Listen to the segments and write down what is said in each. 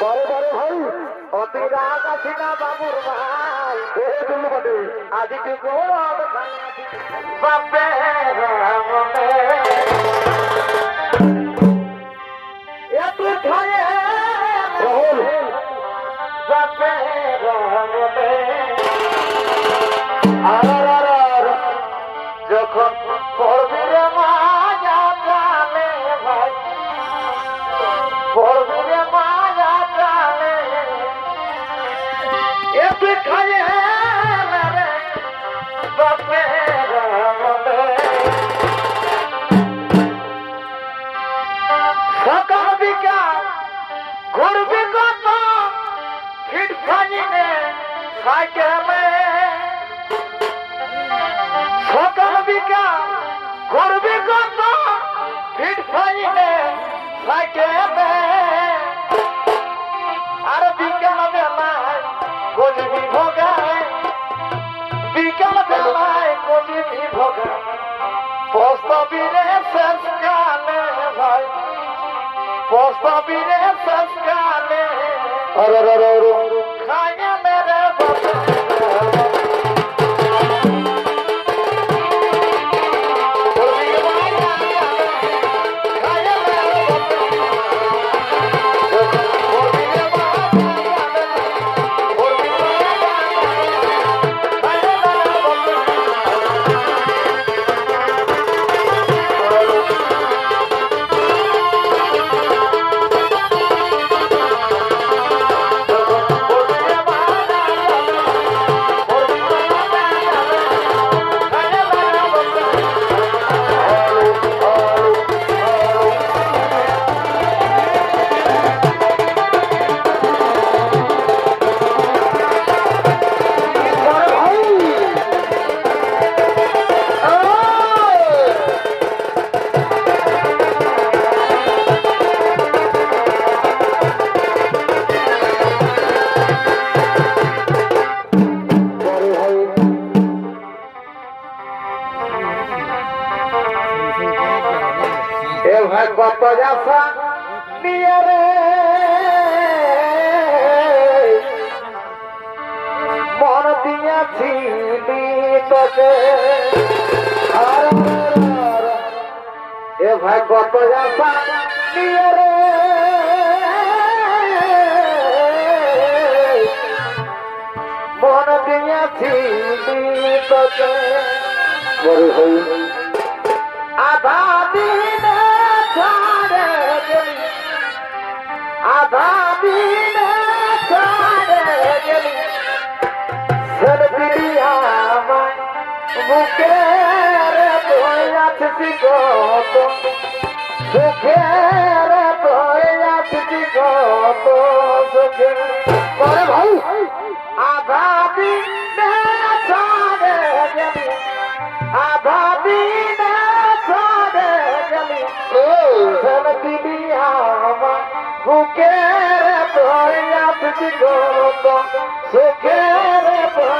বড় বড় ভাই অতি রাগ আছি না বাবুর ভাই বাটে আদিকে গৌরব বাপে এত রাহুল। বাপে ফাজিনে সাইকেলে সকাল বিকাল ঘুরবি কত ফিট ফাজিনে সাইকেলে আর বিকাল বেলায় গজবি ভোগায়, বিকাল বেলায় গজবি ভোগায়। প্রস্তাবিনে শেষ কালে ভাই প্রস্তাবিনে শেষ কালে দিয়াছিলি তোকে এ ভাই কত যাসা নিয়ে রে। মন দিয়াছিলি তোকে বড় ভাই আধা দিনে ছাড়ে আধা দিনে বুকে রে বয়াছি কত সুখে রে বয়াছি কত সুখে আরে ভাই। গেলি। চল বুকের প্রয়াস গত সুখের আরে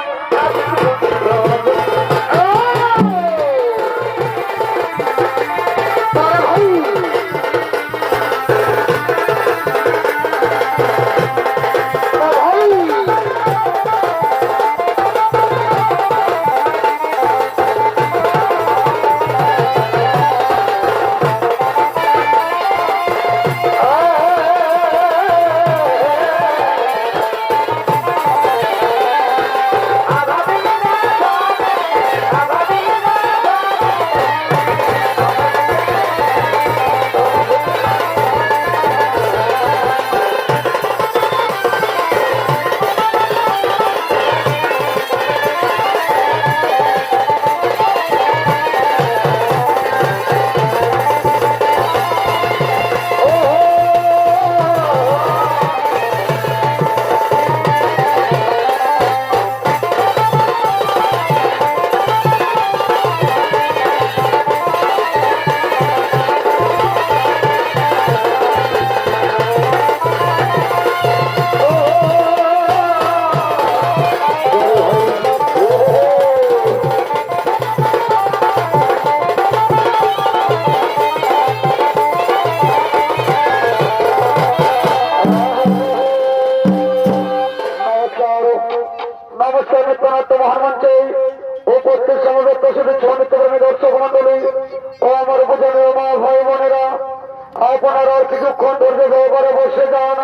আপনারা আর কিছুক্ষণ ধৈর্য সহকারে বসে যান।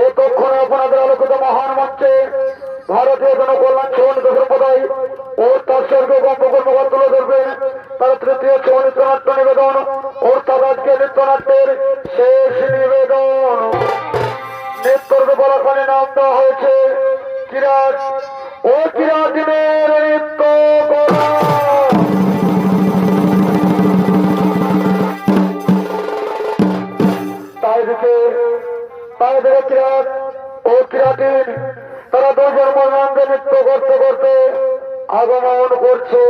এই কক্ষণে আপনাদের আলোকিত মহান মঞ্চে ভারতীয় জনকল্যাণ চৌনিত সম্প্রদায় ও তার স্বর্গ গম্পকর্মকর তুলে ধরবেন। তার তৃতীয় চৌনিত নাট্য নিবেদন অর্থাৎ আজকে নৃত্যনাট্যের শেষ নিবেদন। নৃত্যকে বলাখানে নাম দেওয়া হয়েছে কিরাট ও কিরাটিনের নৃত্য করা তাই দিকে কিরাট ও কিরাটিন তারা দুজন মর্মাঙ্গ নৃত্য করতে করতে আগমন করছে।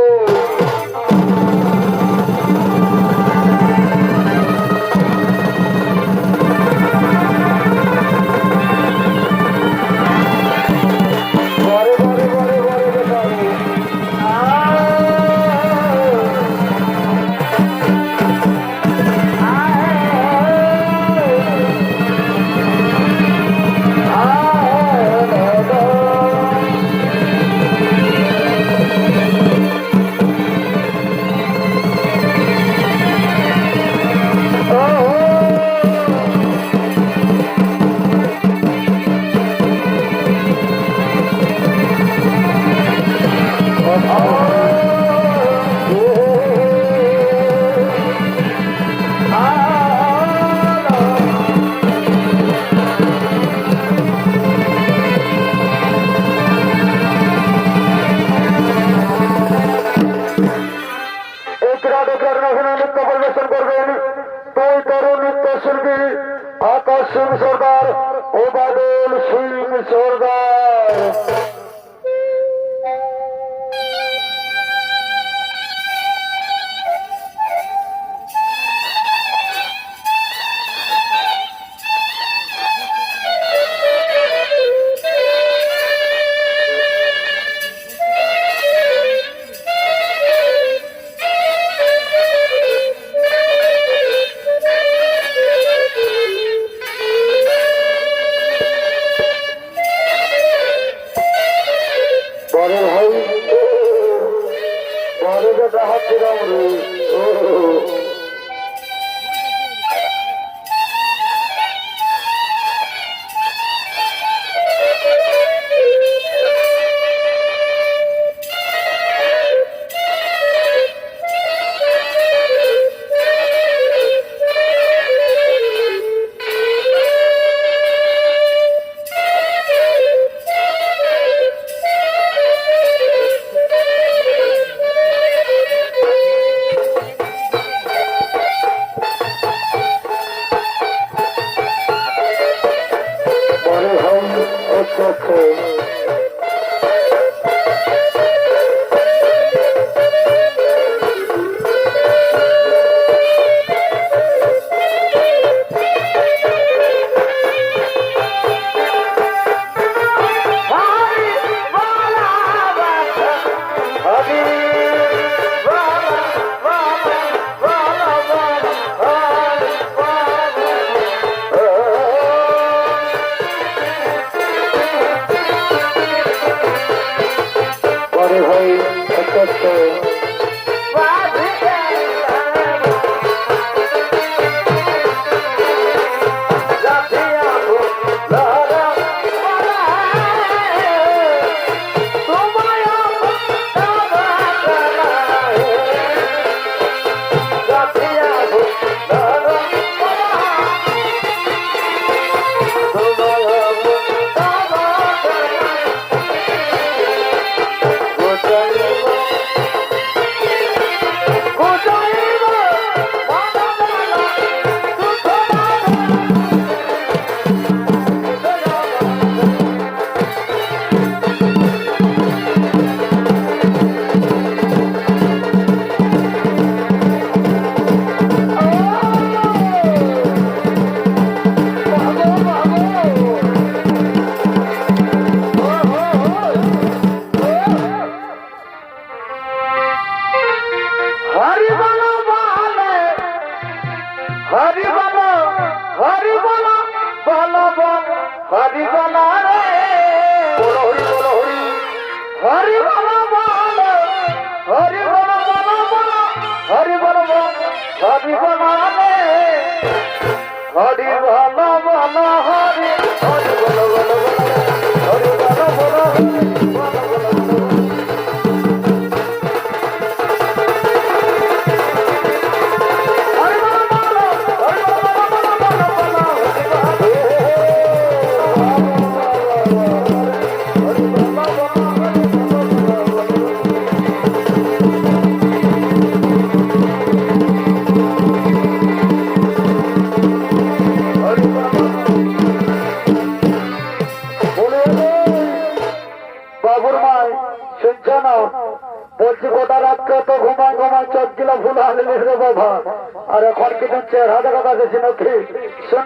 কিছু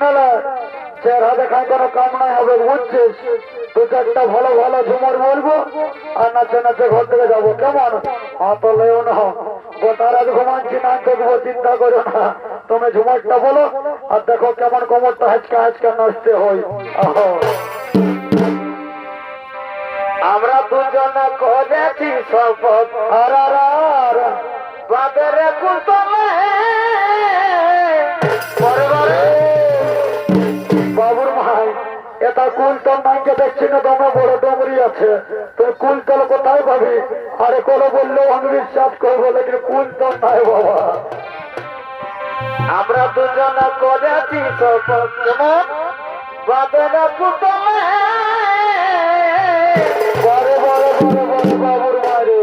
চেহারা দেখায় কোনো কাম নাই হবে বুঝছিস? দু চারটা ভালো ভালো ঝুমর বলব, আর নাচে নাচে ঘর থেকে যাব। কেমন? না। ঘুমাচ্ছি না দেখব চিন্তা করো না। তুমি ঝুমরটা বলো, আর দেখো কেমন কোমরটা হাঁচকা নষ্ট হয়। আহো। আমরা দুজনে করেছি শপথ। আর বাদের কুতলে বাবুর ভাই, এটা কুলতল নাইকে দেখছি না তোমার বড় ডমরি আছে। তুই কুলতল কোথায় পাবি আরে কোনো বললেও আমি বিশ্বাস করব লেকিন কুলতল নাই বাবা। আমরা দুজনে করেছি কেমন বাদের কুতলে বড় বড় বড় বড় বাবুর মারে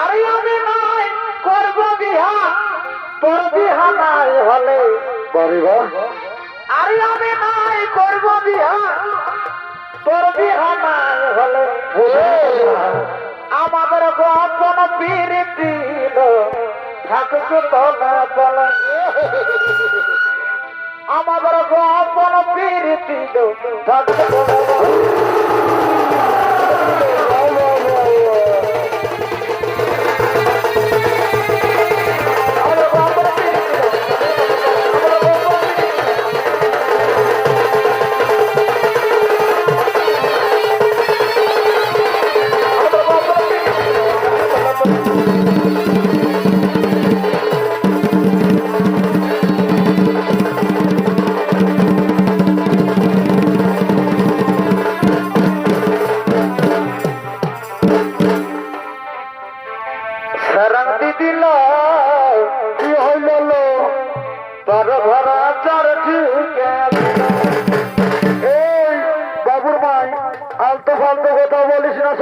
আরে আমি নাই করব বিহা। তোর বিহা নাই হলে। বড় বা আরে আমি নাই করব বিহা তোর বিহা নাই হলে আমাদের গোপন প্রীতি তলে তলে আমাদের গোপন প্রীতি থাকুক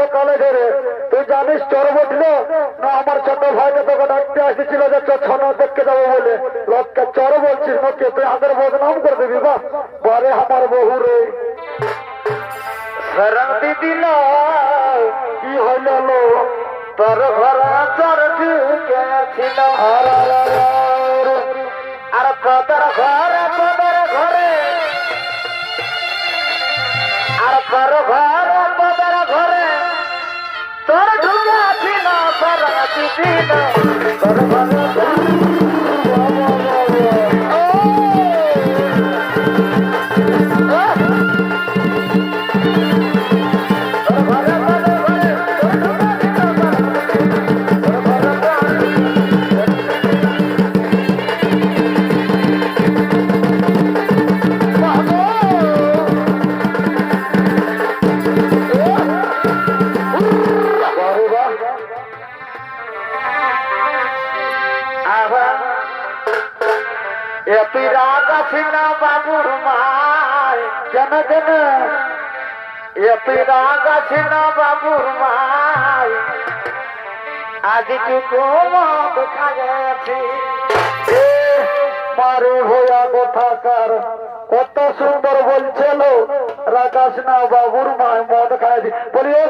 সকালে ধরে, তুই জানিস চর বটল না, আমার ছোট ভাইকে তোকে ডাকতে আসছিল যে ছনা দেখতে যাব বলে। লোককে চর বলছিস নাকি তুই আমাদের বদনাম করে দিবি বা বারে আমার বহু রে। দিদিল কি হইল তোর ঘর চর ঢুকেছিল আর কদর ঘরে কদর ঘরে। আর পর কদর ঘরে ঢুকেছিল তোর দিদিল রাগ আছে না বাবুর মায় আজ টুকু মদ খাগেছি মারে ভয়া কোথাকার কত সুন্দর বলছিল রাগাস না বাবুর মায় মদ খাই বলি ও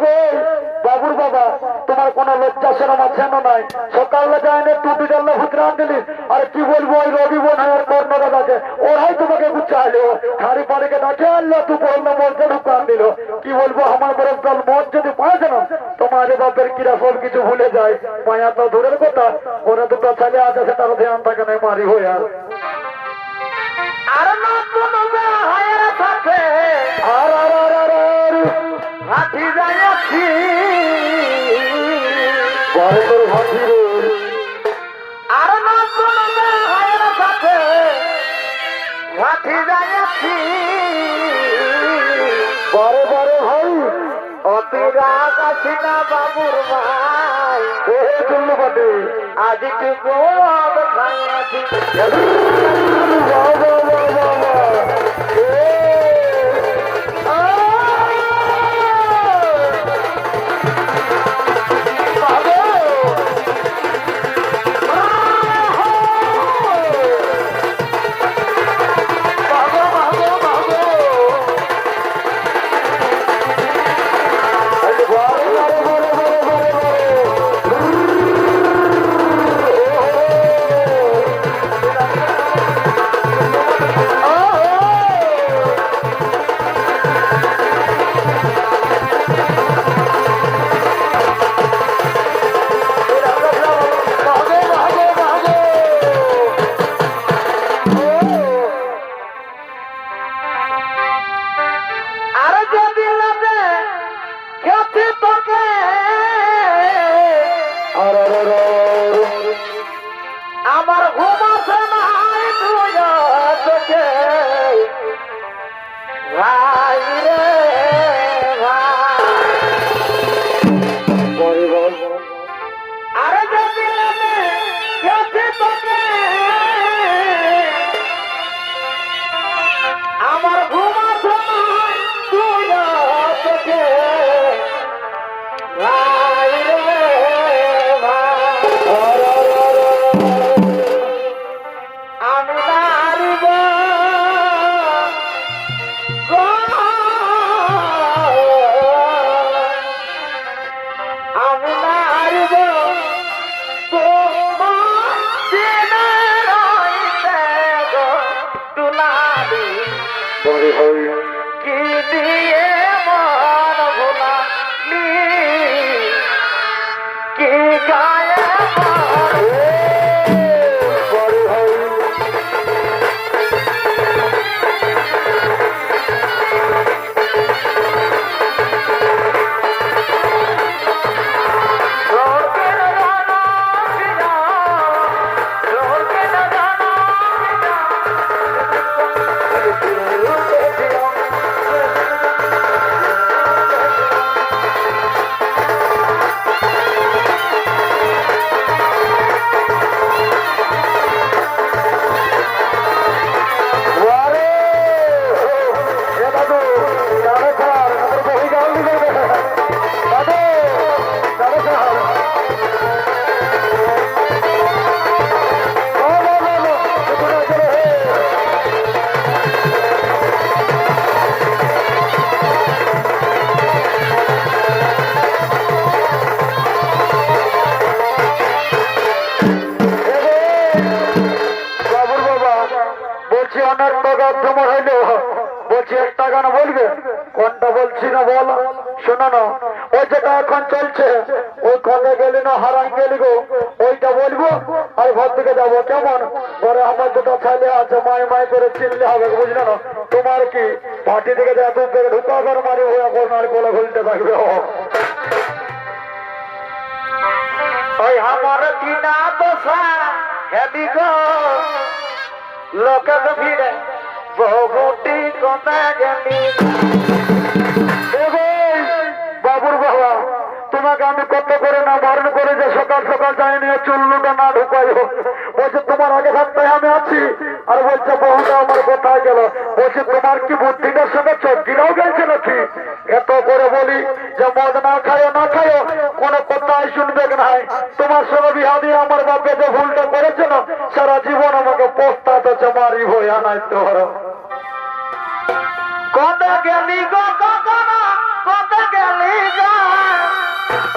বাবুর বাবা, তোমার কোনো লজ্জা শরম আছে নাই। সকালে যায় না টুপি জানলে ভুতরা দিলি আর কি বলব, ওই রবি বোন আর কর্ণ ওরাই তোমাকে গুছাইলো। খালি পাড়িকে ডাকে আনলো তু বলল মধ্যে ঢুকান দিল কি বলব, আমার বরফ দল মদ যদি পায় না তোমার বাপের কিরা সব কিছু ভুলে যায়। মায়া তো দূরের কথা, ওরা দুটো ছেলে আছে, সেটারও ধ্যান থাকে না, মারি হয়ে আর। আর না বড় তোর হাতি রে। আর না কোনো হায়ের সাথে। লাঠি যাইয়াছি। বারে বারে ভাই। অতি রাগ আছি না বাবুর ভাই। এ চুল্লু পাটে। আজকে গোয়াব খেতে তোকে ওই গেলি না হারাই গেলি গো? ওইটা বলব? আর ঘর থেকে যাব কেমন? ঘরে আমার দুটো ছেলে আছে মাই মাই করে চিনলে হবে, বুঝলে না? তোমার কি? পার্টি থেকে যা দূর থেকে ঢুকা কর মারি হয়ে কোনার কোলে ঘুলতে থাকবে ওই আমার কিনা দোষা, হেবি গো। লোকের ভিড়ে বহুটি কমে গেলি। বাবুর বাবা। তোমাকে আমি কত করে না বারণ করে যে সকাল সকাল যাই নিয়ে চুল্লুটা না ঢুকাই হোক। বলছে, তোমার আগে থাকতে আমি আছি। আর বলছে বহুটা আমার কোথায় গেল? বলছে, তোমার কি বুদ্ধিটার সঙ্গে চোখটিরাও গেছে নাকি? এত করে বলি যে, মদ না খায়ো না খায়ো, কোনো কথাই শুনবে নাই তোমার সঙ্গে বিহা দিয়ে আমার বাপে যে ভুলটা করেছে না, সারা জীবন আমাকে পোস্তাতে মারি ভয় আনাই তোর কত গেলি গো?